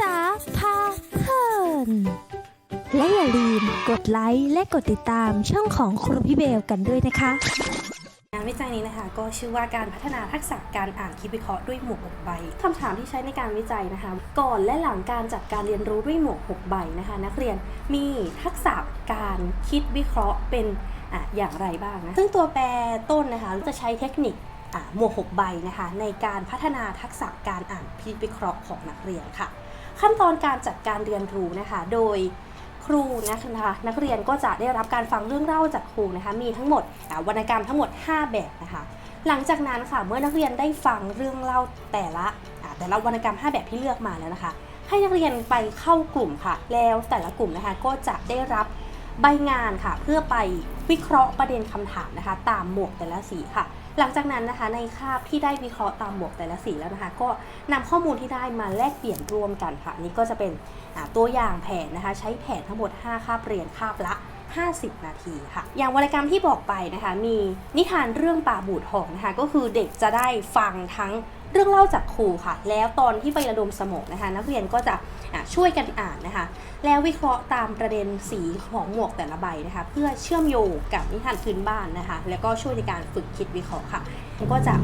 ษาพาเพลินและอย่าลืมกดไลค์และกดติดตามช่องของครูพี่เบลกันด้วยนะคะ งานวิจัยนี้นะคะก็ชื่อว่าการพัฒนาทักษะการอ่านคิดวิเคราะห์ด้วยหมวก 6 ใบคำถามที่ใช้ในการวิจัยนะคะ ก่อนและหลังการจัดการเรียนรู้ด้วยหมวก 6 ใบนะคะ นักเรียนมีทักษะการคิดวิเคราะห์เป็นออย่างไรบ้างนะซึ่งตัวแปรต้นนะคะจะใช้เทคนิคหมวก 6 ใบนะคะในการพัฒนาทักษะการอ่านคิดวิเคราะห์ของนักเรียนค่ะ ขั้นตอนการจัดการเรียนรู้นะคะ โดยครูนะคะนักเรียนก็จะได้รับการฟังเรื่องเล่าจากครูนะคะ มีทั้งหมดวรรณกรรมทั้งหมด 5 แบบนะคะ หลังจากนั้นค่ะเมื่อนักเรียนได้ฟังเรื่องเล่าแต่ละแต่ละวรรณกรรม 5 แบบที่เลือกมาแล้วนะคะ ให้นักเรียนไปเข้ากลุ่มค่ะ แล้วแต่ละกลุ่มนะคะก็จะได้รับใบงานค่ะ เพื่อไปวิเคราะห์ประเด็นคำถามนะคะ ตามหมวกแต่ละสีค่ะ หลังจากนั้นนะคะในคาบที่ได้วิเคราะห์ตามหมวกแต่ละสีแล้วนะคะ ก็นำข้อมูลที่ได้มาแลกเปลี่ยนรวมกันค่ะนี่ก็จะเป็นตัวอย่างแผนนะคะ ใช้แผนทั้งหมด 5 คาบเรียนคาบละ 50 นาทีค่ะ อย่างวรรณกรรมที่บอกไปนะคะ มีนิทานเรื่องป่าบูดทองนะคะ ก็คือเด็กจะได้ฟังทั้งเรื่องเล่าจากครูค่ะ แล้วตอนที่ไประดมสมองนะคะ นักเรียนก็จะช่วยกันอ่านนะคะ แล้ววิเคราะห์ตามประเด็นสีของหมวกแต่ละใบนะคะ เพื่อเชื่อมโยงกับนิทานพื้นบ้านนะคะ แล้วก็ช่วยในการฝึกคิดวิเคราะห์ค่ะก็จะ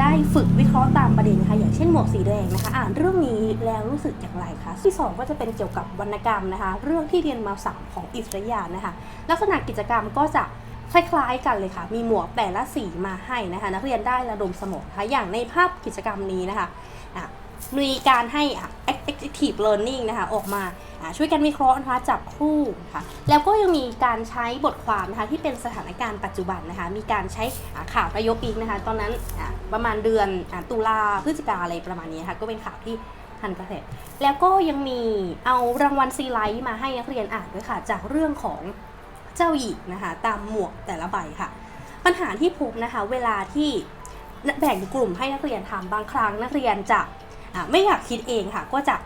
ได้ฝึกวิเคราะห์ตามประเด็นค่ะ อย่างเช่นหมวกสีแดงนะคะ อ่านเรื่องนี้แล้วรู้สึกอย่างไรคะที่สองก็จะเป็นเกี่ยวกับวรรณกรรมนะคะ เรื่องที่เรียนมาสามของอิสระยานะคะ ลักษณะกิจกรรมก็จะคล้ายๆกันเลยค่ะ มีหมวกแต่ละสีมาให้นะคะ นักเรียนได้ระดมสมองคะ่ะอย่างในภาพกิจกรรมนี้นะคะะมีการให้อะ active learning นะคะออกมาช่วยกันวิเคราะห์นะคะจับคู่นะคะแล้วก็ยังมีการใช้บทความนะคะที่เป็นสถานการณ์ปัจจุบันนะคะมีการใช้ข่าวระยกอีกนะคะตอนนั้นประมาณเดือนตุลาพฤศจิกาอะไรประมาณนี้ค่ะก็เป็นข่าวที่ทันกระแสแล้วก็ยังมีเอารางวัลซีไลท์มาให้นักเรียนอ่านด้วยค่ะ จากเรื่องของเจ้าหญิงนะคะตามหมวกแต่ละใบค่ะ ปัญหาที่พบนะคะเวลาที่แบ่งกลุ่มให้นักเรียนทำบางครั้งนักเรียนจะ ไม่อยากคิดเองค่ะ ก็จะ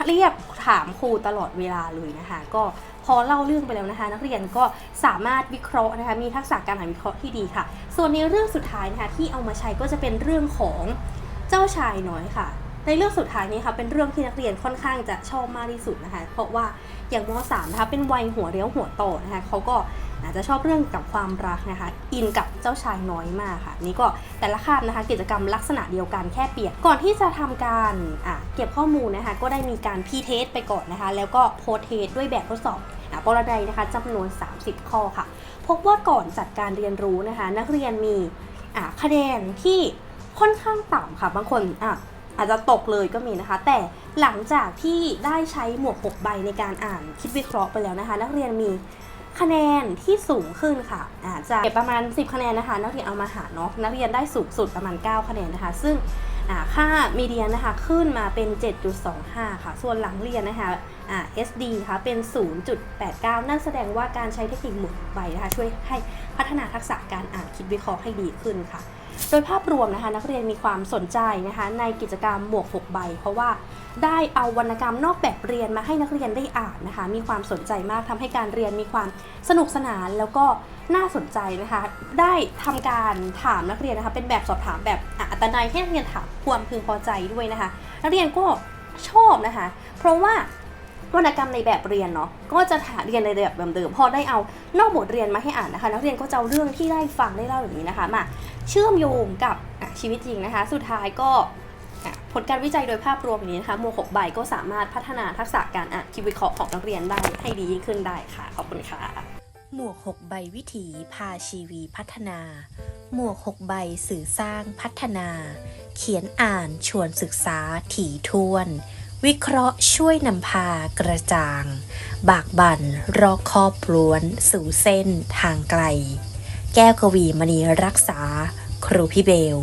ะเรียกถามครูตลอดเวลาเลยนะคะ ก็พอเล่าเรื่องไปแล้วนะคะ นักเรียนก็สามารถวิเคราะห์นะคะมีทักษะการอ่านวิเคราะห์ที่ดีค่ะ ส่วนในเรื่องสุดท้ายนะคะที่เอามาใช้ก็จะเป็นเรื่องของเจ้าชายน้อยค่ะ ในเรื่องสุดท้ายนี้ค่ะเป็นเรื่องที่นักเรียนค่อนข้างจะชอบมากที่สุดนะคะ เพราะว่าอย่างม .3 นะคะเป็นวัยหัวเรียวหัวโตนะคะเขาก็อาจจะชอบเรื่องกับความรักนะคะ อินกับเจ้าชายน้อยมากค่ะ นี่ก็แต่ละคาบนะคะ กิจกรรมลักษณะเดียวกันแค่เปลี่ยนก่อนที่จะทำการอะเก็บข้อมูลนะคะ ก็ได้มีการพีเทสไปก่อนนะคะ แล้วก็โพเทสด้วยแบบทดสอบอะปรนัยนะคะจำนวน 30 ข้อค่ะ พบว่าก่อนจัดการเรียนรู้นะคะ นักเรียนมีอะคะแนนที่ค่อนข้างต่ำค่ะบางคนอะ อาจจะตกเลยก็มีนะคะ แต่หลังจากที่ได้ใช้หมวก 6 ใบในการอ่านคิดวิเคราะห์ไปแล้วนะคะ นักเรียนมีคะแนนที่สูงขึ้นค่ะอาจจะเก็บประมาณ 10 คะแนนนะคะ นักเรียนเอามาหารเนาะนักเรียนได้สูงสุดประมาณ 9 คะแนนนะคะ ซึ่งค่ามีเดียนนะคะขึ้นมาเป็น 7.25 ค่ะ ส่วนหลังเรียนนะคะอ่า SD นะคะเป็น 0.89 นั่นแสดงว่าการใช้เทคนิคหมวกใบนะคะช่วยให้พัฒนาทักษะการอ่านคิดวิเคราะห์ให้ดีขึ้นค่ะ โดยภาพรวมนะคะนักเรียนมีความสนใจนะคะในกิจกรรมหมวก6ใบ เพราะว่าได้เอาวรรณกรรมนอกแบบเรียนมาให้นักเรียนได้อ่านนะคะ มีความสนใจมากทำให้การเรียนมีความสนุกสนานแล้วก็น่าสนใจนะคะ ได้ทำการถามนักเรียนนะคะเป็นแบบสอบถามแบบอัตนัยให้นักเรียนถามความพึงพอใจด้วยนะคะ นักเรียนก็ชอบนะคะ เพราะว่าวรรณกรรมในแบบเรียนเนาะก็จะถาเรียนในแบบเดิมๆพอได้เอานอกบทเรียนมาให้อ่านนะคะ นักเรียนก็จะเอาเรื่องที่ได้ฟังได้เล่าอย่างนี้นะคะมา เชื่อมโยงกับชีวิตจริงนะคะ สุดท้ายก็ผลการวิจัยโดยภาพรวมนี้นะคะหมวกหกใบก็สามารถพัฒนาทักษะการอ่านคิดวิเคราะห์ของนักเรียนได้ให้ดียิ่งขึ้นได้ค่ะ ขอบคุณค่ะ หมวก6ใบวิถีพาชีวีพัฒนา หมวก6ใบสื่อสร้างพัฒนา เขียนอ่านชวนศึกษาถี่ถ้วน วิเคราะห์ช่วยนำพากระจ่าง บากบั่นรอบคอบล้วน สู่เส้นทางไกล แก้วกวีมณีรักษา ครูพี่เบล